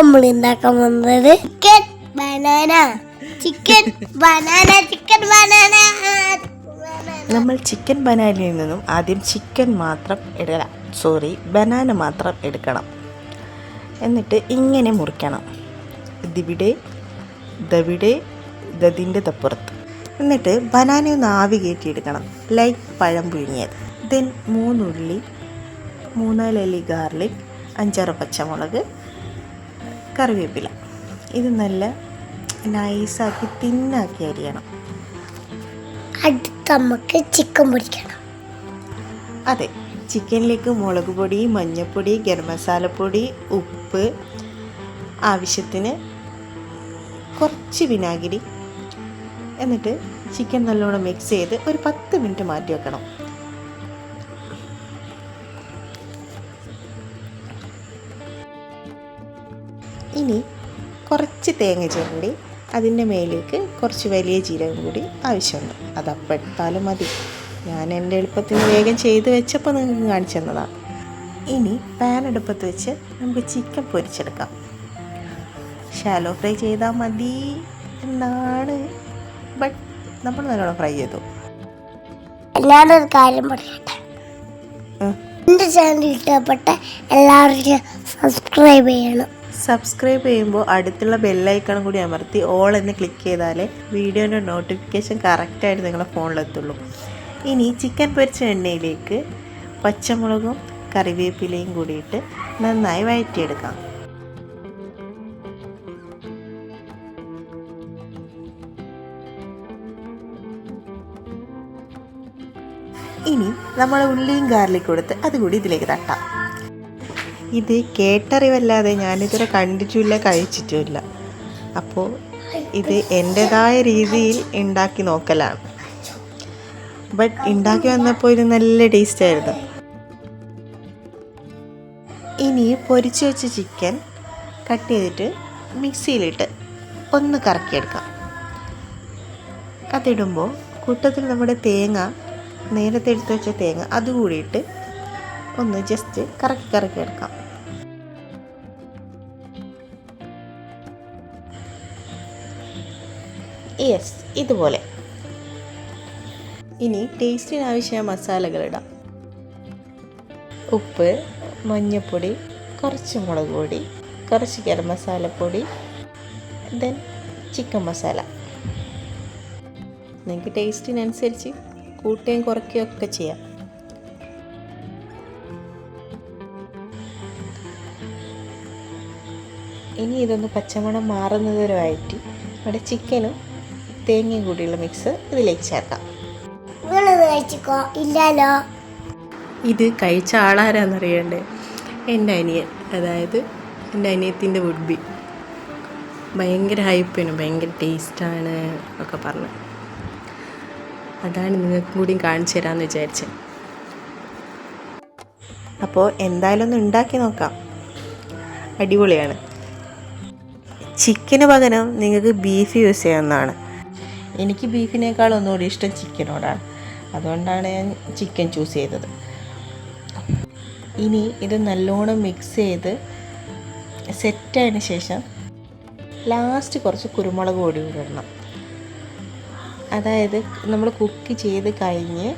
നമ്മൾ ഉണ്ടാക്കാൻ വന്നത് chicken banana chicken banana chicken banana നമ്മൾ ചിക്കൻ ബനാനയിൽ നിന്നും ആദ്യം ചിക്കൻ മാത്രം എടുക്കണം. സോറി ബനാന മാത്രം എടുക്കണം. എന്നിട്ട് ഇങ്ങനെ മുറിക്കണം. ഇതിവിടെ ദവിടെ ദതിന്റെ തപ്പുറത്ത്. എന്നിട്ട് ബനാന ഒന്ന് ആവി കയറ്റിയെടുക്കണം. ലൈക്ക് പഴം പുഴുങ്ങിയത്. ദെൻ മൂന്നുള്ളി മൂന്നാലല്ലി ഗാർലിക് അഞ്ചാറ് പച്ചമുളക് കറിവേപ്പില. ഇത് നല്ല നൈസാക്കി തിന്നാക്കി അരിയണം. അടുത്ത് നമുക്ക് ചിക്കൻ പൊടിക്കണം അതെ ചിക്കനിലേക്ക് മുളക് പൊടി മഞ്ഞൾപ്പൊടി ഗരം മസാലപ്പൊടി ഉപ്പ് ആവശ്യത്തിന് കുറച്ച് വിനാഗിരി. എന്നിട്ട് ചിക്കൻ നല്ലോണം മിക്സ് ചെയ്ത് ഒരു പത്ത് മിനിറ്റ് മാറ്റി വെക്കണം. ഇനി കുറച്ച് തേങ്ങ ചിരണ്ടി അതിന്റെ മേലേക്ക് കുറച്ച് വലിയ ജീരകം കൂടി ആവശ്യമുണ്ട്. അതപ്പം എടുത്താലും മതി. ഞാൻ എന്റെ എളുപ്പത്തിന് വേഗം ചെയ്ത് വെച്ചപ്പോൾ നിങ്ങൾക്ക് കാണിച്ചു തന്നതാണ് ഇനി പാൻ അടുപ്പത്ത് വെച്ച് നമുക്ക് ചിക്കൻ പൊരിച്ചെടുക്കാം. ഷാലോ ഫ്രൈ ചെയ്താൽ മതി എന്നാണ്. ബട്ട് നമ്മൾ നല്ലോണം ഫ്രൈ ചെയ്തു. എല്ലാവരും കാര്യം പറയട്ടെ? ഉം. എന്റെ ചാനൽ ഇഷ്ടപ്പെട്ട എല്ലാവരും സബ്സ്ക്രൈബ് ചെയ്യണം. സബ്സ്ക്രൈബ് ചെയ്യുമ്പോൾ അടുത്തുള്ള ബെല്ലൈക്കണം കൂടി അമർത്തി ഓൾ എന്ന് ക്ലിക്ക് ചെയ്താലേ വീഡിയോന്റെ നോട്ടിഫിക്കേഷൻ കറക്റ്റായിട്ട് നിങ്ങളുടെ ഫോണിലെത്തുള്ളൂ ഇനി ചിക്കൻ പൊരിച്ച എണ്ണയിലേക്ക് പച്ചമുളകും കറിവേപ്പിലയും കൂടിയിട്ട് നന്നായി വഴറ്റിയെടുക്കാം. ഇനി നമ്മൾ ഉള്ളിയും ഗാർലിക് കൊടുത്ത് അതുകൂടി ഇതിലേക്ക് തട്ടാം. ഇത് കേട്ടറിവല്ലാതെ ഞാനിതുവരെ കണ്ടിട്ടുമില്ല കഴിച്ചിട്ടുമില്ല. അപ്പോൾ ഇത് എന്റെതായ രീതിയിൽ ഉണ്ടാക്കി നോക്കലാണ് ബട്ട് ഉണ്ടാക്കി വന്നപ്പോൾ ഇത് നല്ല ടേസ്റ്റ് ആയിരുന്നു. ഇനി പൊരിച്ചു വെച്ച ചിക്കൻ കട്ട് ചെയ്തിട്ട് മിക്സിയിലിട്ട് ഒന്ന് കറക്കിയെടുക്കാം. അതിടുമ്പോൾ കൂട്ടത്തിൽ നമ്മുടെ തേങ്ങ നേരത്തെ എടുത്ത് വെച്ച തേങ്ങ അതുകൂടിയിട്ട് ഒന്ന് ജസ്റ്റ് കറക്കി കറക്കി എടുക്കാം യെസ് ഇതുപോലെ. ഇനി ടേസ്റ്റിന് ആവശ്യമായ മസാലകൾ ഇടാം. ഉപ്പ് മഞ്ഞൾപ്പൊടി കുറച്ച് മുളക് പൊടി കുറച്ച് ഗരം മസാലപ്പൊടി ദെൻ ചിക്കൻ മസാല നിങ്ങൾക്ക് ടേസ്റ്റിനനുസരിച്ച് കൂട്ടുകയും കുറയ്ക്കുകയും ഒക്കെ ചെയ്യാം. ഇനി ഇതൊന്ന് പച്ചമണം മാറുന്നത് വരെ വഴറ്റി നമ്മുടെ ചിക്കനും തേങ്ങയും കൂടിയുള്ള മിക്സ് ഇതിലേക്ക് ചേർക്കാം. കഴിച്ചിക്കോ? ഇല്ലല്ലോ. ഇത് കഴിച്ച ആളാരാന്നറിയണ്ടേ എന്റെ അനിയൻ അതായത് എന്റെ അനിയത്തിന്റെ വുഡ്ബി ഭയങ്കര ഹൈപ്പിനും ഭയങ്കര ടേസ്റ്റാണ് ഒക്കെ പറഞ്ഞു. അതാണ് നിങ്ങൾക്കും കൂടി കാണിച്ചു തരാമെന്ന് വിചാരിച്ചത് അപ്പോൾ എന്തായാലും ഒന്ന് ഉണ്ടാക്കി നോക്കാം. അടിപൊളിയാണ്. ചിക്കന് പകരം നിങ്ങൾക്ക് ബീഫ് യൂസ് ചെയ്യാവുന്നതാണ്. എനിക്ക് ബീഫിനേക്കാൾ ഒന്നുകൂടി ഇഷ്ടം ചിക്കനോടാണ്. അതുകൊണ്ടാണ് ഞാൻ ചിക്കൻ ചൂസ് ചെയ്തത്. ഇനി ഇത് നല്ലോണം മിക്സ് ചെയ്ത് സെറ്റായതിന് ശേഷം ലാസ്റ്റ് കുറച്ച് കുരുമുളക് പൊടി കൂടി ഇടണം. അതായത് നമ്മൾ കുക്ക് ചെയ്ത് കഴിഞ്ഞ്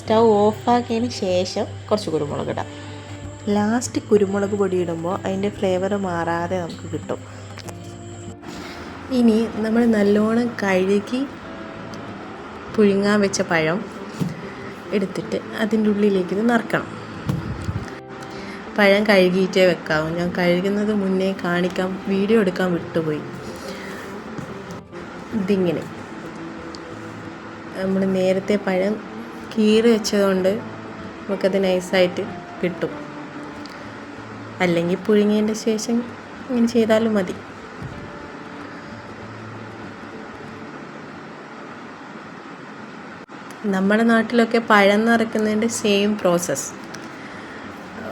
സ്റ്റൗ ഓഫാക്കിയതിന് ശേഷം കുറച്ച് കുരുമുളക് ഇടാം. ലാസ്റ്റ് കുരുമുളക് പൊടി ഇടുമ്പോൾ അതിന്റെ ഫ്ലേവർ മാറാതെ നമുക്ക് കിട്ടും. ഇനി നമ്മൾ നല്ലോണം കഴുകി പുഴുങ്ങാൻ വെച്ച പഴം എടുത്തിട്ട് അതിന്റെ ഉള്ളിലേക്ക് ഇത് നിറക്കണം. പഴം കഴുകിയിട്ടേ വെക്കാവൂ. ഞാൻ കഴുകുന്നത് മുന്നേ കാണിക്കാൻ വീഡിയോ എടുക്കാൻ വിട്ടുപോയി. ഇതിങ്ങനെ. നമ്മൾ നേരത്തെ പഴം കീറി വെച്ചതുകൊണ്ട് നമുക്കത് നൈസായിട്ട് കിട്ടും. അല്ലെങ്കിൽ പുഴുങ്ങിയതിന്റെ ശേഷം ഇങ്ങനെ ചെയ്താലും മതി. നമ്മുടെ നാട്ടിലൊക്കെ പഴം നിറയ്ക്കുന്നതിന്റെ സെയിം പ്രോസസ്സ്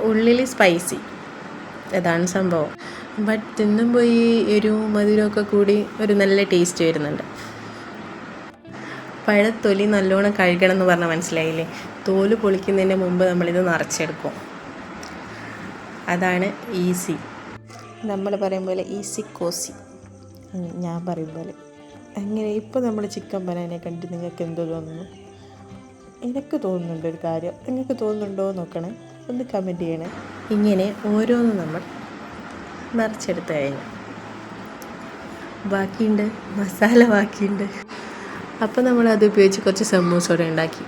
ഉള്ളിൽ സ്പൈസി അതാണ് സംഭവം. ബട്ട് തിന്നുമ്പോൾ ഈ എരിവും മധുരമൊക്കെ കൂടി ഒരു നല്ല ടേസ്റ്റ് വരുന്നുണ്ട്. പഴത്തൊലി നല്ലോണം കഴുകണം എന്ന് പറഞ്ഞാൽ മനസ്സിലായില്ലേ? തോൽ പൊളിക്കുന്നതിന് മുമ്പ് നമ്മളിത് നിറച്ചെടുക്കും. അതാണ് ഈസി നമ്മൾ പറയും പോലെ ഈസി കോസി ഞാൻ പറയും പോലെ. അങ്ങനെ ഇപ്പോൾ നമ്മൾ ചിക്കൻ ബനാനെ കണ്ടിട്ട് നിങ്ങൾക്ക് എന്തോ തോന്നുന്നു? എനിക്ക് തോന്നുന്നുണ്ട് ഒരു കാര്യം. നിങ്ങൾക്ക് തോന്നുന്നുണ്ടോ നോക്കണേ. ഒന്ന് കമന്റ് ചെയ്യണേ. ഇങ്ങനെ ഓരോന്നും നമ്മൾ നിറച്ചെടുത്ത് കഴിഞ്ഞു. ബാക്കിയുണ്ട്. മസാല ബാക്കിയുണ്ട്. അപ്പോൾ നമ്മൾ അത് ഉപയോഗിച്ച് കുറച്ച് സമൂസോടെ ഉണ്ടാക്കി.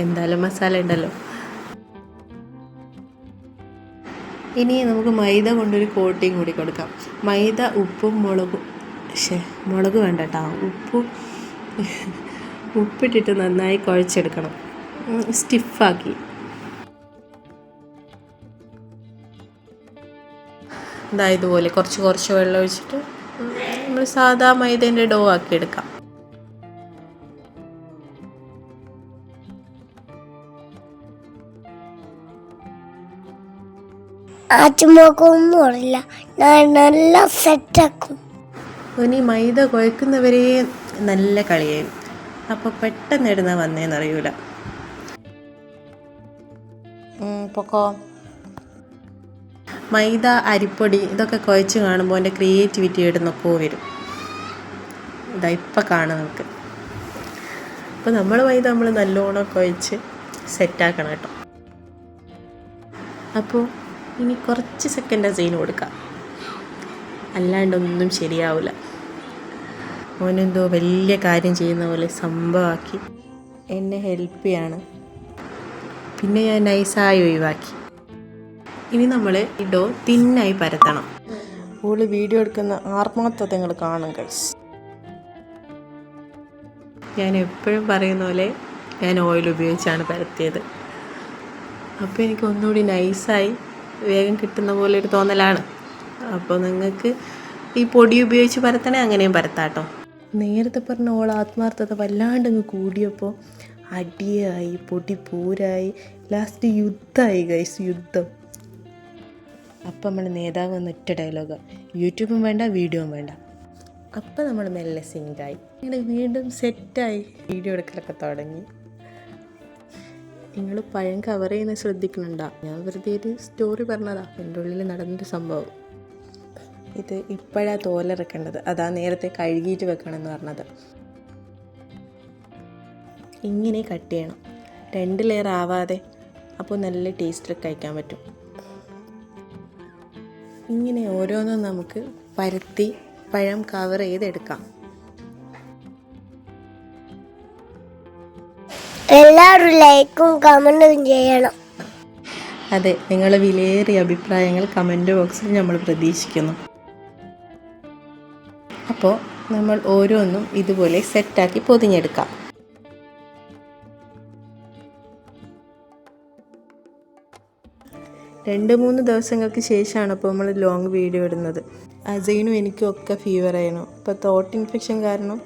എന്തായാലും മസാല ഉണ്ടല്ലോ. ഇനി നമുക്ക് മൈദ കൊണ്ടൊരു കോട്ടിങ് കൂടി കൊടുക്കാം. മൈദ ഉപ്പും മുളകും. പക്ഷേ മുളക് വേണ്ട കേട്ടോ. ഉപ്പും ഉപ്പിട്ടിട്ട് നന്നായി കുഴച്ചെടുക്കണം. സ്റ്റിഫാക്കി ഇതാ ഇതുപോലെ കുറച്ച് കുറച്ച് വെള്ളം ഒഴിച്ചിട്ട് നമ്മൾ സാധാ മൈദേന്റെ ഡോ ആക്കി എടുക്കാം ആറ്റുമ്പോക്കൊന്നും അറിയില്ല ഞാൻ നല്ല സെറ്റാക്കും ഇനി മൈദ കുഴക്കുന്നവരെ നല്ല കളിയായി. അപ്പോൾ പെട്ടെന്ന് ഇടുന്ന വന്നേന്നറിയൂല. പൊക്കോ. മൈദ അരിപ്പൊടി ഇതൊക്കെ കുഴച്ച് കാണുമ്പോൾ എന്റെ ക്രിയേറ്റിവിറ്റി ഇടുന്നൊക്കെ വരും. ഇതാ ഇപ്പം കാണാം നമുക്ക്. അപ്പോൾ നമ്മൾ മൈദ നമ്മൾ നല്ലോണം കുഴച്ച് സെറ്റാക്കണം കേട്ടോ. അപ്പോൾ ഇനി കുറച്ച് സെക്കൻഡ് സൈൻ കൊടുക്കാം. അല്ലാണ്ടൊന്നും ശരിയാവില്ല ഓനെന്തോ വലിയ കാര്യം ചെയ്യുന്ന പോലെ സംഭവമാക്കി. എന്നെ ഹെൽപ്പ് ചെയ്യാണ്. പിന്നെ ഞാൻ നൈസായി ഒഴിവാക്കി. ഇനി നമ്മൾ ഈ ഡോ തിന്നായി പരത്തണം. ഓൾ വീഡിയോ എടുക്കുന്ന ആത്മാർത്ഥത നിങ്ങൾ കാണും കൈസ് ഞാൻ എപ്പോഴും പറയുന്ന പോലെ ഞാൻ ഓയിൽ ഉപയോഗിച്ചാണ് പരത്തിയത്. അപ്പോൾ എനിക്ക് ഒന്നുകൂടി നൈസായി വേഗം കിട്ടുന്ന പോലെ ഒരു തോന്നലാണ്. അപ്പോൾ നിങ്ങൾക്ക് ഈ പൊടി ഉപയോഗിച്ച് പരത്തണേ അങ്ങനെയും പരത്താട്ടോ. നേരത്തെ പറഞ്ഞ ഓൾ ആത്മാർത്ഥത വല്ലാണ്ട് അങ്ങ് കൂടിയപ്പോൾ അടിയായി പൊടി പൂരായി ലാസ്റ്റ് യുദ്ധമായി ഗൈസ് യുദ്ധം. അപ്പം നമ്മൾ നേതാവ് വന്ന ഒറ്റ ഡയലോഗ് യൂട്യൂബും വേണ്ട വീഡിയോയും വേണ്ട. അപ്പം നമ്മൾ മെല്ലെ സിങ്കായി ഇങ്ങനെ വീണ്ടും സെറ്റായി വീഡിയോ എടുക്കലൊക്കെ തുടങ്ങി. നിങ്ങൾ പഴം കവർ ചെയ്യുന്ന ശ്രദ്ധിക്കുന്നുണ്ടാ ഞാൻ വെറുതെ ഒരു സ്റ്റോറി പറഞ്ഞതാ. എന്റെ ഉള്ളിൽ നടന്നൊരു സംഭവം. ഇത് ഇപ്പോഴാ തോലിറക്കേണ്ടത് അതാ നേരത്തെ കഴുകിയിട്ട് വെക്കണം എന്ന് പറഞ്ഞത്. ഇങ്ങനെ കട്ട് ചെയ്യണം. രണ്ട് ലെയർ ആവാതെ അപ്പോൾ നല്ല ടേസ്റ്റിൽ കഴിക്കാൻ പറ്റും. ഇങ്ങനെ ഓരോന്നും നമുക്ക് പരത്തി പഴം കവർ ചെയ്തെടുക്കാം. എല്ലാവരും ലൈക്കും കമന്റും ചെയ്യണം. അതെ നിങ്ങളുടെ വിലയേറിയ അഭിപ്രായങ്ങൾ കമന്റ് ബോക്സിൽ നമ്മൾ പ്രതീക്ഷിക്കുന്നു. അപ്പോൾ നമ്മൾ ഓരോന്നും ഇതുപോലെ സെറ്റാക്കി പൊതിഞ്ഞെടുക്കാം. രണ്ട് മൂന്ന് ദിവസങ്ങൾക്ക് ശേഷമാണ് അപ്പോൾ നമ്മൾ ലോങ് വീഡിയോ ഇടുന്നത്. അസൈനും എനിക്കും ഒക്കെ ഫീവർ ആയിരുന്നു. ഇപ്പോൾ തോട്ട് ഇൻഫെക്ഷൻ കാരണം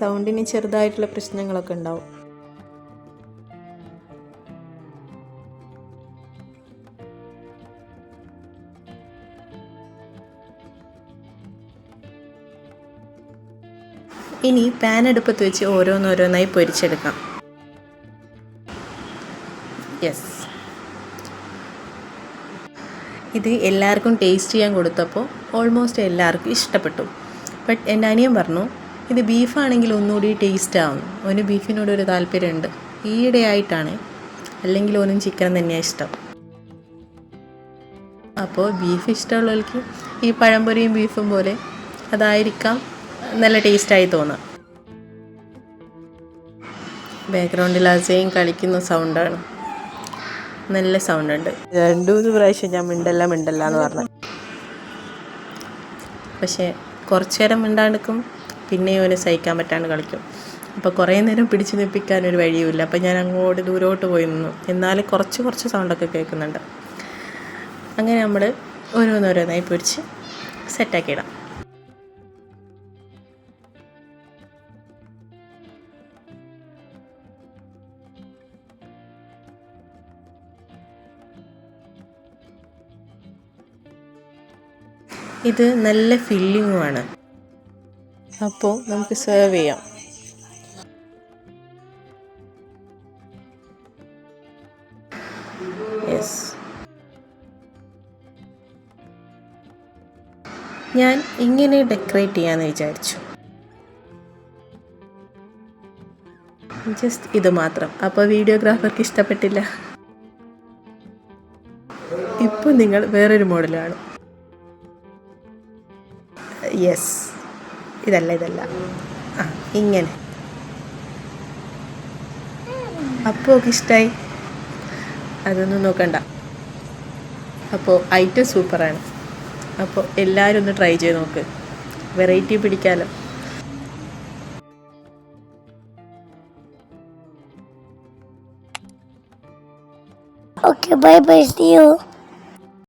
സൗണ്ടിന് ചെറുതായിട്ടുള്ള പ്രശ്നങ്ങളൊക്കെ ഉണ്ടാവും. ഇനി പാൻ അടുപ്പത്ത് വെച്ച് ഓരോന്നോരോന്നായി പൊരിച്ചെടുക്കാം. യെസ് ഇത് എല്ലാവർക്കും ടേസ്റ്റ് ചെയ്യാൻ കൊടുത്തപ്പോൾ ഓൾമോസ്റ്റ് എല്ലാവർക്കും ഇഷ്ടപ്പെട്ടു. ബട്ട് എന്റെ അനിയൻ പറഞ്ഞു ഇത് ബീഫാണെങ്കിൽ ഒന്നുകൂടി ടേസ്റ്റ് ആവും. അവന് ബീഫിനോട് ഒരു താല്പര്യമുണ്ട്. ഈയിടെയായിട്ടാണ്. അല്ലെങ്കിൽ ഓനും ചിക്കൻ തന്നെയാണ് ഇഷ്ടം. അപ്പോൾ ബീഫ് ഇഷ്ടമുള്ളവർക്ക് ഈ പഴംപൊരിയും ബീഫും പോലെ അതായിരിക്കാം. നല്ല ടേസ്റ്റായി തോന്നാം. ബാക്ക്ഗ്രൗണ്ടിൽ അസയും കളിക്കുന്ന സൗണ്ടാണ് നല്ല സൗണ്ട് ഉണ്ട്. രണ്ടു മൂന്ന് പ്രാവശ്യം ഞാൻ മിണ്ടല്ല മിണ്ടല്ല എന്ന് പറഞ്ഞു. പക്ഷേ കുറച്ചു നേരം മിണ്ടാണ്ടിക്കും പിന്നെ അവന് സഹിക്കാൻ പറ്റാണ്ട് കളിക്കും. അപ്പോൾ കുറേ നേരം പിടിച്ചു നിൽപ്പിക്കാൻ ഒരു വഴിയുമില്ല. അപ്പോൾ ഞാൻ അങ്ങോട്ട് ദൂരോട്ട് പോയി നിന്നു. എന്നാലും കുറച്ച് കുറച്ച് സൗണ്ടൊക്കെ കേൾക്കുന്നുണ്ട്. അങ്ങനെ നമ്മൾ ഓരോന്നോരോന്നായി പൊരിച്ച് സെറ്റാക്കി ഇത് നല്ല ഫില്ലിങ്ങുമാണ്. അപ്പോൾ നമുക്ക് സെർവ് ചെയ്യാം. യെസ് ഞാൻ ഇങ്ങനെ ഡെക്കറേറ്റ് ചെയ്യാമെന്ന് വിചാരിച്ചു. ജസ്റ്റ് ഇത് മാത്രം. അപ്പോൾ വീഡിയോഗ്രാഫർക്ക് ഇഷ്ടപ്പെട്ടില്ല. ഇപ്പോൾ നിങ്ങൾ വേറൊരു മോഡലാണ് യെസ് ഇതല്ല ഇതല്ല. ആ ഇങ്ങനെ. അപ്പോൾ ഇഷ്ടമായി അതൊന്നും നോക്കണ്ട. അപ്പോൾ ഐറ്റം സൂപ്പറാണ്. അപ്പോൾ എല്ലാവരും ഒന്ന് ട്രൈ ചെയ്ത് നോക്ക്. വെറൈറ്റി പിടിക്കാമല്ലോ Okay, ബൈ ബൈ See.